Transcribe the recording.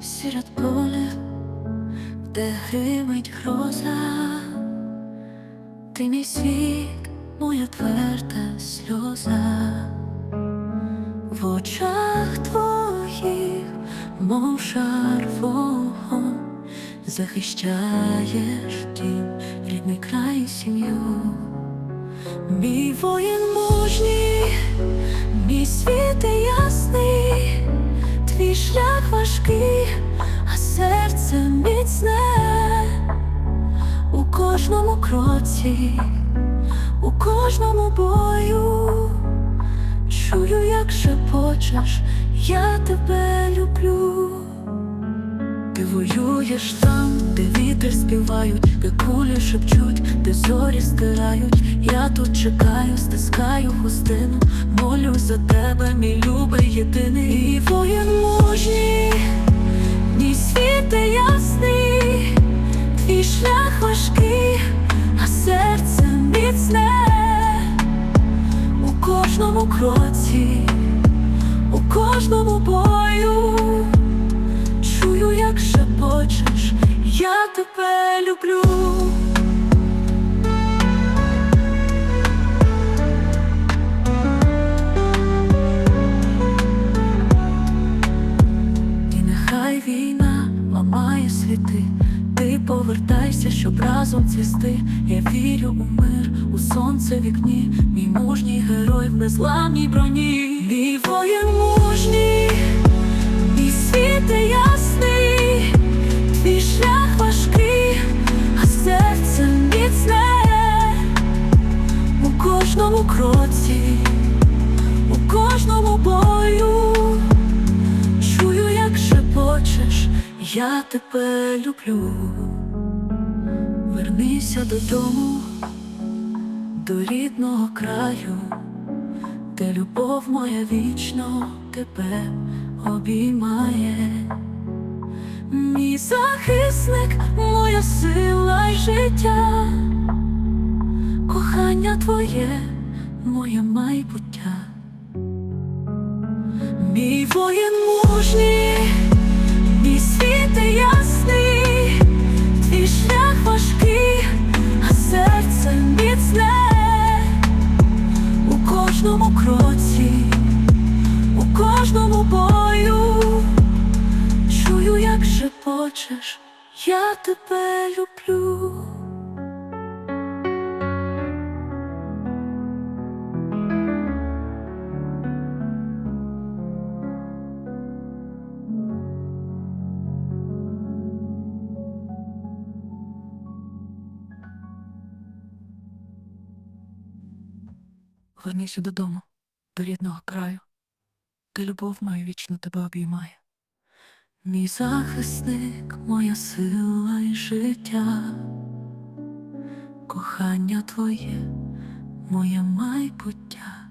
Серед поля, де гримить гроза, ти мій світ, моя тверда сльоза, в очах твоїх, мов шар вогонь, захищаєш дім, рідний край і сім'ю. Мій воїн мужній, мій світ ясний, твій шлях важкий, а серце міцне у кожному кроці, у кожному бою. Чую, як шепочеш, я тебе люблю. Воюєш там, де вітер співають, де кулі шепчуть, де зорі стирають. Я тут чекаю, стискаю хустину, молю за тебе, мій любий єдиний І воїн мужній, мій світ ясний, твій шлях важкий, а серце міцне у кожному кроці, у кожному бою. Чую, як шепочеш, я тебе люблю. І нехай війна ламає світи, ти повертайся, щоб разом цвісти. Я вірю у мир, у сонце вікні, мій мужній герой в незламній броні, мій воїн мужній. Я тебе люблю. Вернися додому, до рідного краю де любов моя вічно тебе обіймає, мій захисник, моя сила й життя, кохання твоє, моє майбуття, мій воїн кожному кроці, у кожному бою. Чую, як шепочеш, я тебе люблю. Вернися додому, до рідного краю, де любов мою вічно тебе обіймає. Мій захисник, моя сила і життя, кохання твоє, моє майбуття.